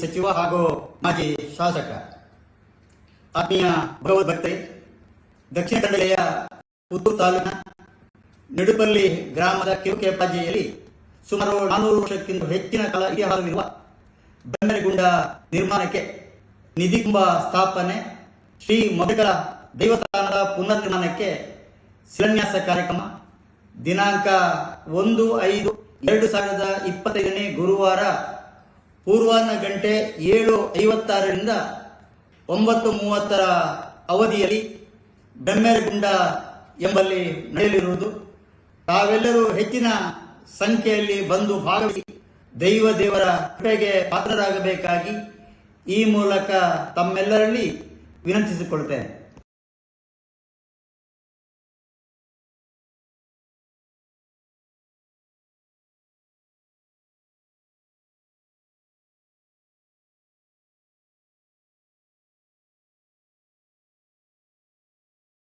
ಸಚಿವ ಹಾಗೂ ಮಾಜಿ ಶಾಸಕ ಆತ್ಮೀಯ ಭಗವದ್ಭಕ್ತರೇ ದಕ್ಷಿಣ ಕನ್ನಡ ಜಿಲ್ಲೆಯ ಪುತ್ತೂರು ತಾಲೂಕಿನ ನಿಡುಪಲ್ಲಿ ಗ್ರಾಮದ ಕಿರುಕೆಪಾಜಿಯಲ್ಲಿ ಸುಮಾರು ನಾನೂರು ವರ್ಷಕ್ಕಿಂತ ಹೆಚ್ಚಿನ ಕಾಲ ಇತಿಹಾಸವಿರುವ ನಿರ್ಮಾಣಕ್ಕೆ ನಿಧಿಕುಂಭ ಸ್ಥಾಪನೆ, ಶ್ರೀ ಮೊದಲ ದೇವಸ್ಥಾನದ ಪುನರ್ನಿರ್ಮಾಣಕ್ಕೆ ಶಿಲಾನ್ಯಾಸ ಕಾರ್ಯಕ್ರಮ, ದಿನಾಂಕ ಒಂದು ಐದು ಎರಡು ಸಾವಿರದ ಇಪ್ಪತ್ತೈದನೇ ಗುರುವಾರ ಪೂರ್ವಾಹ್ನ ಗಂಟೆ ಏಳು ಐವತ್ತಾರರಿಂದ ಒಂಬತ್ತು ಮೂವತ್ತರ ಅವಧಿಯಲ್ಲಿ ಬೆಮ್ಮೆರಗುಂಡ ಎಂಬಲ್ಲಿ ನಡೆಯಲಿರುವುದು. ತಾವೆಲ್ಲರೂ ಹೆಚ್ಚಿನ ಸಂಖ್ಯೆಯಲ್ಲಿ ಬಂದು ಭಾಗವಹಿಸಿ ದೈವ ದೇವರ ಕೃಪೆಗೆ ಪಾತ್ರರಾಗಬೇಕಾಗಿ ಈ ಮೂಲಕ ತಮ್ಮೆಲ್ಲರಲ್ಲಿ ವಿನಂತಿಸಿಕೊಳ್ಳುತ್ತೇನೆ.